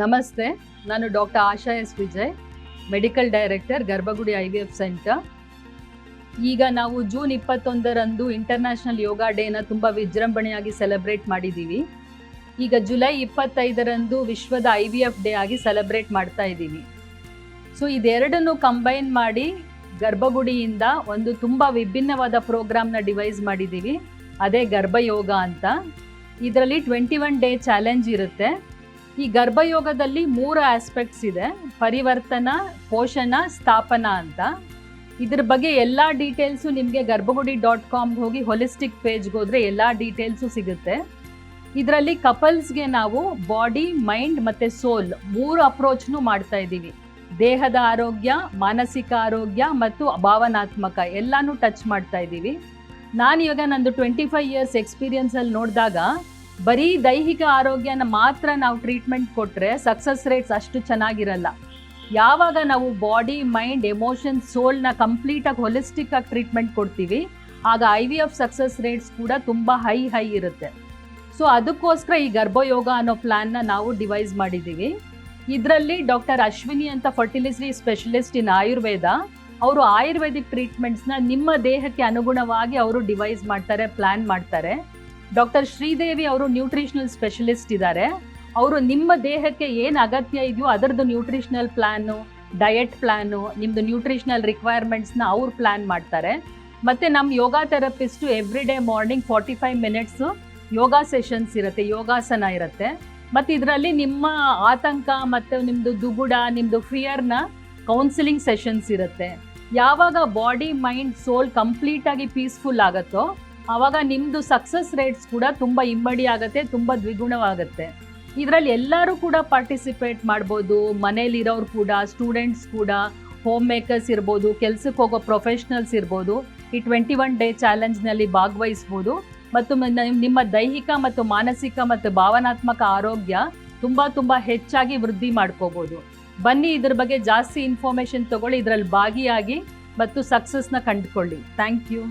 ನಮಸ್ತೆ, ನಾನು doctor Asha S Vijay, medical director, Garbhagudi I V F centre. ಈಗ ನಾವು ಜೂನ್ ಇಪ್ಪತ್ತೊಂದರಂದು ಇಂಟರ್ನ್ಯಾಷನಲ್ ಯೋಗ ಡೇನ ತುಂಬ ವಿಜೃಂಭಣೆಯಾಗಿ ಸೆಲೆಬ್ರೇಟ್ ಮಾಡಿದ್ದೀವಿ ಈಗ ಜುಲೈ ಇಪ್ಪತ್ತೈದರಂದು ವಿಶ್ವದ ಐ ವಿ ಎಫ್ ಡೇ ಆಗಿ ಸೆಲೆಬ್ರೇಟ್ ಮಾಡ್ತಾ ಇದ್ದೀವಿ. ಸೊ, ಇದೆರಡನ್ನು ಕಂಬೈನ್ ಮಾಡಿ ಗರ್ಭಗುಡಿಯಿಂದ ಒಂದು ತುಂಬ ವಿಭಿನ್ನವಾದ ಪ್ರೋಗ್ರಾಮ್ನ ಡಿವೈಸ್ ಮಾಡಿದ್ದೀವಿ ಅದೇ ಗರ್ಭಯೋಗ ಅಂತ. ಇದರಲ್ಲಿ ಟ್ವೆಂಟಿ ಒನ್ ಡೇ ಚಾಲೆಂಜ್ ಇರುತ್ತೆ. ಈ ಗರ್ಭಯೋಗದಲ್ಲಿ ಮೂರು ಆಸ್ಪೆಕ್ಟ್ಸ್ ಇದೆ. ಪರಿವರ್ತನ, ಪೋಷಣ, ಸ್ಥಾಪನ ಅಂತ. ಇದ್ರ ಬಗ್ಗೆ ಎಲ್ಲ ಡೀಟೇಲ್ಸು ನಿಮಗೆ ಗರ್ಭಗುಡಿ ಡಾಟ್ ಕಾಮ್ಗೆ ಹೋಗಿ ಹೊಲಿಸ್ಟಿಕ್ ಪೇಜ್ಗೆ ಹೋದರೆ ಎಲ್ಲ ಡೀಟೇಲ್ಸು ಸಿಗುತ್ತೆ. ಇದರಲ್ಲಿ ಕಪಲ್ಸ್ಗೆ ನಾವು ಬಾಡಿ ಮೈಂಡ್ ಮತ್ತು ಸೋಲ್ ಮೂರು ಅಪ್ರೋಚ್ನು ಮಾಡ್ತಾ ಇದ್ದೀವಿ. ದೇಹದ ಆರೋಗ್ಯ, ಮಾನಸಿಕ ಆರೋಗ್ಯ ಮತ್ತು ಭಾವನಾತ್ಮಕ ಎಲ್ಲನೂ ಟಚ್ ಮಾಡ್ತಾ ಇದ್ದೀವಿ. ನಾನು ಇವಾಗ ನಂದು ಟ್ವೆಂಟಿ ಫೈವ್ ಇಯರ್ಸ್ ಎಕ್ಸ್ಪೀರಿಯನ್ಸಲ್ಲಿ ನೋಡಿದಾಗ ಬರೀ ದೈಹಿಕ ಆರೋಗ್ಯನ ಮಾತ್ರ ನಾವು ಟ್ರೀಟ್ಮೆಂಟ್ ಕೊಟ್ಟರೆ ಸಕ್ಸಸ್ ರೇಟ್ಸ್ ಅಷ್ಟು ಚೆನ್ನಾಗಿರಲ್ಲ. ಯಾವಾಗ ನಾವು ಬಾಡಿ ಮೈಂಡ್ ಎಮೋಷನ್ ಸೋಲ್ನ ಕಂಪ್ಲೀಟಾಗಿ ಹೊಲಿಸ್ಟಿಕ್ ಆಗಿ ಟ್ರೀಟ್ಮೆಂಟ್ ಕೊಡ್ತೀವಿ, ಆಗ I V F success rates ಕೂಡ ತುಂಬ ಹೈ ಹೈ ಇರುತ್ತೆ. ಸೊ ಅದಕ್ಕೋಸ್ಕರ ಈ ಗರ್ಭಯೋಗ ಅನ್ನೋ ಪ್ಲ್ಯಾನ್ನ ನಾವು ಡಿವೈಸ್ ಮಾಡಿದ್ದೀವಿ ಇದರಲ್ಲಿ ಡಾಕ್ಟರ್ ಅಶ್ವಿನಿ ಅಂತ ಫರ್ಟಿಲಿಟಿ ಸ್ಪೆಷಲಿಸ್ಟ್ ಇನ್ ಆಯುರ್ವೇದ, ಅವರು ಆಯುರ್ವೇದಿಕ್ ಟ್ರೀಟ್ಮೆಂಟ್ಸ್ನ ನಿಮ್ಮ ದೇಹಕ್ಕೆ ಅನುಗುಣವಾಗಿ ಅವರು ಡಿವೈಸ್ ಮಾಡ್ತಾರೆ ಪ್ಲ್ಯಾನ್ ಮಾಡ್ತಾರೆ. ಡಾಕ್ಟರ್ ಶ್ರೀದೇವಿ ಅವರು ನ್ಯೂಟ್ರಿಷನಲ್ ಸ್ಪೆಷಲಿಸ್ಟ್ ಇದ್ದಾರೆ. ಅವರು ನಿಮ್ಮ ದೇಹಕ್ಕೆ ಏನು ಅಗತ್ಯ ಇದೆಯೋ ಅದರದ್ದು ನ್ಯೂಟ್ರಿಷನಲ್ ಪ್ಲ್ಯಾನು ಡಯಟ್ ಪ್ಲ್ಯಾನು ನಿಮ್ಮದು ನ್ಯೂಟ್ರಿಷನಲ್ ರಿಕ್ವೈರ್ಮೆಂಟ್ಸ್ನ ಅವ್ರು ಪ್ಲ್ಯಾನ್ ಮಾಡ್ತಾರೆ. ಮತ್ತು ನಮ್ಮ yoga therapist every day morning forty five minutes yoga sessions ಇರುತ್ತೆ, ಯೋಗಾಸನ ಇರುತ್ತೆ. ಮತ್ತು ಇದರಲ್ಲಿ ನಿಮ್ಮ ಆತಂಕ ಮತ್ತು ನಿಮ್ಮದು ದುಗುಡ ನಿಮ್ಮದು ಫಿಯರ್ನ ಕೌನ್ಸಿಲಿಂಗ್ ಸೆಷನ್ಸ್ ಇರುತ್ತೆ. ಯಾವಾಗ ಬಾಡಿ ಮೈಂಡ್ ಸೋಲ್ ಕಂಪ್ಲೀಟಾಗಿ ಪೀಸ್ಫುಲ್ ಆಗುತ್ತೋ ಆವಾಗ ನಿಮ್ಮದು ಸಕ್ಸಸ್ ರೇಟ್ಸ್ ಕೂಡ ತುಂಬ ಇಮ್ಮಡಿ ಆಗುತ್ತೆ, ತುಂಬ ದ್ವಿಗುಣವಾಗುತ್ತೆ. ಇದರಲ್ಲಿ ಎಲ್ಲರೂ ಕೂಡ ಪಾರ್ಟಿಸಿಪೇಟ್ ಮಾಡ್ಬೋದು, ಮನೇಲಿರೋರು ಕೂಡ ಸ್ಟೂಡೆಂಟ್ಸ್ ಕೂಡ ಹೋಮ್ ಮೇಕರ್ಸ್ ಇರ್ಬೋದು, ಕೆಲಸಕ್ಕೆ ಹೋಗೋ ಪ್ರೊಫೆಷ್ನಲ್ಸ್ ಇರ್ಬೋದು, ಈ ಟ್ವೆಂಟಿ ಒನ್ ಡೇ ಚಾಲೆಂಜ್ನಲ್ಲಿ ಭಾಗವಹಿಸ್ಬೋದು. ಮತ್ತು ನಿಮ್ಮ ದೈಹಿಕ ಮತ್ತು ಮಾನಸಿಕ ಮತ್ತು ಭಾವನಾತ್ಮಕ ಆರೋಗ್ಯ ತುಂಬ ತುಂಬ ಹೆಚ್ಚಾಗಿ ವೃದ್ಧಿ ಮಾಡ್ಕೋಬೋದು. ಬನ್ನಿ ಇದ್ರ ಬಗ್ಗೆ ಜಾಸ್ತಿ ಇನ್ಫಾರ್ಮೇಷನ್ ತಗೊಳ್ಳಿ, ಇದರಲ್ಲಿ ಭಾಗಿಯಾಗಿ ಮತ್ತು ಸಕ್ಸಸ್ನ ಕಂಡುಕೊಳ್ಳಿ. Thank you